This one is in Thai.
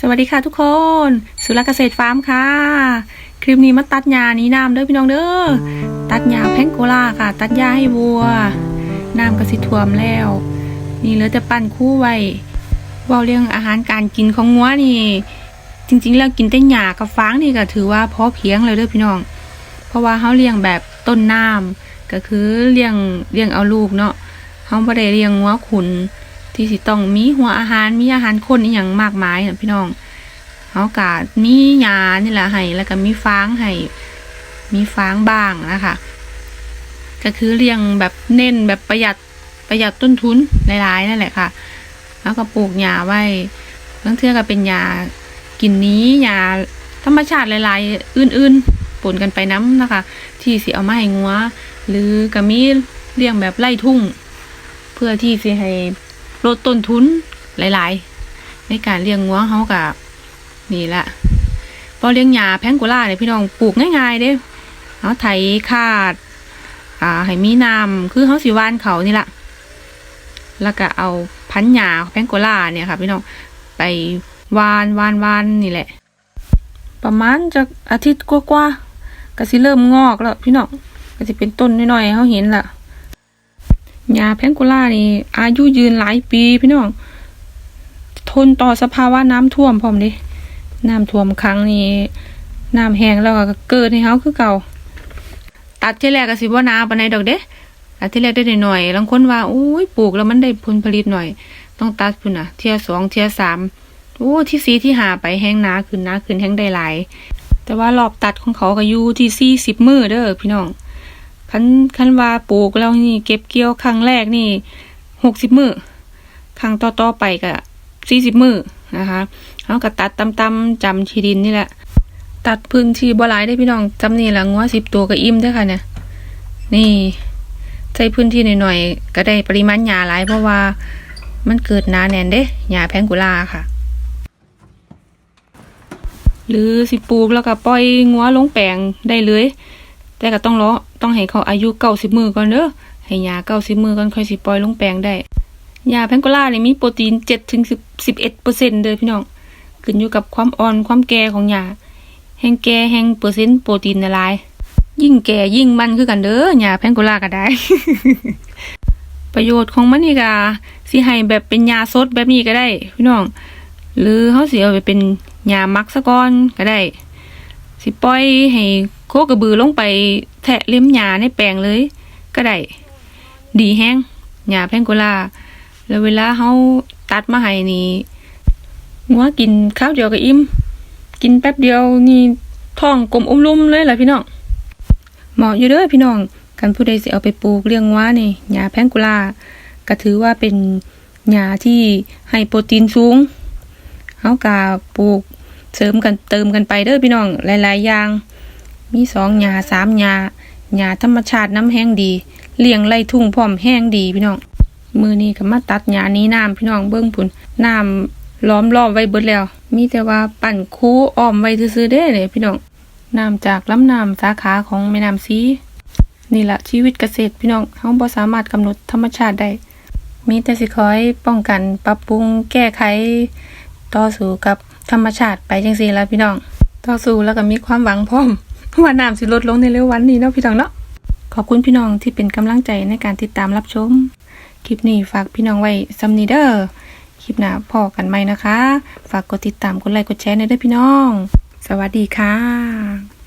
สวัสดีค่ะทุกคน สุรเกษตรฟาร์มค่ะ คลิปนี้มาตัดหญ้านี้น้ำเด้อพี่น้องเด้อ ตัดหญ้าแพงโกลาค่ะ ตัดหญ้าให้วัว น้ำก็สิท่วมแล้ว นี่เหลือแต่ปั้นคู่ไว้เว่าเรื่องอาหารการกินของงัวนี่ จริง ๆ แล้วกินแต่หญ้ากับฟางนี่ก็ถือว่าพอเพียงเลยเด้อพี่น้อง เพราะว่าเฮาเลี้ยงแบบต้นน้ำก็คือเลี้ยงเลี้ยงเอาลูกเนาะเฮาบ่ได้เลี้ยงงัวขุน ที่สิต้องมีหัวอาหารมีอาหารคนอีหยังมากมายนะพี่น้องเฮากะมีหญ้านี่แหละให้แล้วก็มีฟางให้มีฟางบ้างนะคะก็คือเลี้ยงแบบเน้นแบบประหยัดประหยัดต้นทุนหลายๆนั่นแหละค่ะ แล้วก็ปลูกหญ้าไว้บางเทื่อก็เป็นหญ้ากินนี้หญ้าธรรมชาติหลายๆ อื่นๆปนกันไปน้ำนะคะ ที่สิเอามาให้งัว หรือก็มีเลี้ยงแบบไล่ทุ่ง เพื่อที่สิให้ ลดต้นทุนหลาย ๆ ในการเลี้ยงงัวเขากับนี่แหละพอเลี้ยงหญ้าแพงกุล่าเนี่ยพี่น้องปลูกง่าย ๆ เด้เอาไถคาด อ่าให้มีน้ำคือเขาสิหวานเขานี่แหละแล้วก็เอาพันหญ้าแพงกุล่าเนี่ยค่ะ พี่น้องไปวานวานวานนี่แหละ ประมาณจะอาทิตย์กว่าๆก็สิเริ่มงอกแล้วพี่น้องก็จะเป็นต้นน้อยๆเขาเห็นละ ยาแพงกุล่านี่ อายุยืนหลายปีพี่น้อง ทนต่อสภาวะน้ำท่วมพร้อมดิน้ำท่วมครั้งนี้น้ำแห้งแล้วก็เกิดให้เฮาคือเก่า ตัดที่แรกก็สิบ่นาปานใดดอกเด้ตัดที่แรกได้หน่อยๆบางคนว่าโอ้ยปลูกแล้วมันได้ผลผลิตหน่อย ต้องตัดพุ่นน่ะ เทียสองเทียสามโอ้ที่สีที่หาไปแห้งนาขึ้นนาขึ้นแห้งได้หลายแต่ว่ารอบตัดของเขาก็อยู่ที่สี่สิบมือเด้อพี่น้อง คันคันว่าปลูกแล้วนี่เก็บเกี่ยวครั้งแรกนี่หกสิบมือครั้งต่อต่อๆไปก็สี่สิบมือนะคะเอาก็ตัดตำตำจำที่ดินนี่แหละ ตัดพื้นที่บ่หลายได้พี่น้องจำนี่ละงัวสิบตัวก็อิ่มเด้ค่ะเนี่ยนี่ใช้พื้นที่หน่อยๆก็ได้ปริมาณหญ้าหลายเพราะว่ามันเกิดนาแน่นเด้หญ้าแพงกุลาค่ะ หรือสิปลูกแล้วก็ปล่อยงัวลงแปลงได้เลย แต่ก็ต้องรอต้องให้เขาอายุเก้าสิบมือก่อนเด้อให้ยาเก้าสิบมือก่อนค่อยสิปล่อยลงแปลงได้ยาแพงโกล่านี่มีโปรตีนเจ็ดถึงสิบสิบเอ็ดเปอร์เซ็นต์เด้อพี่น้องขึ้นอยู่กับความอ่อนความแก่ของยาแห้งแก่แห้งเปอร์เซ็นต์โปรตีนละลายยิ่งแก่ยิ่งมันคือกันเด้อยาแพงโกล่าก็ได้ ประโยชน์ของมันนี่ก็สิให้แบบเป็นยาสดแบบนี้ก็ได้ พี่น้องหรือเขาเสิเอาไปเป็นยามักซะก่อนก็ได้ สิปล่อยให้โคกระบือลงไปแทะเล็มหญ้าในแปลงเลย ก็ได้ดีแห้งหญ้าแพงกลาแล้วเวลาเฮาตัดมาให้นี่งัวกินข้าวเดียวก็อิ่มกินแป๊บเดียวนี่ท้องกลมอุ้มลุ่มเลยล่ะพี่น้องเหมาะอยู่เด้อพี่น้องกันผู้ใดสิเอาไปปลูกเลี้ยงวัวนี่หญ้าแพงกลาก็ถือว่าเป็นหญ้าที่ให้โปรตีนสูงเฮากาปลูก เสริมกันเติมกันไปเด้อพี่น้องหลายๆอย่าง มีสองหญ้าสามหญ้าหญ้าธรรมชาติน้ำแห้งดีเลี้ยงไร่ทุ่งพร้อมแห้งดีพี่น้องมือนี้ก็มาตัดหญ้านี้น้ำพี่น้องเบิ้องพุ่นน้ำล้อมรอบไว้เบิดแล้ว มีแต่ว่าปั่นคูอ้อมไว้ซื่อๆเด้เลยพี่น้องน้ำจากลำน้ำสาขาของแม่น้ำซีนี่แหละชีวิตเกษตรพี่น้องเฮาบ่สามารถกำหนดธรรมชาติได้ มีแต่สิคอยป้องกันปรับปรุงแก้ไข ต่อสู้กับ ธรรมชาติไปจังซี่ล่ะพี่น้อง ต่อสู้แล้วก็มีความหวังพร้อมว่าน้ำสิลดลงในเร็ววันนี้เนาะพี่น้องเนาะขอบคุณพี่น้องที่เป็นกำลังใจในการติดตามรับชม คลิปนี้ฝากพี่น้องไว้ซัมนีเดอร์คลิปหน้าพอกันไหมนะคะ ฝากกดติดตามกดไลค์กดแชร์ในอยเด้อพี่น้อง สวัสดีค่ะ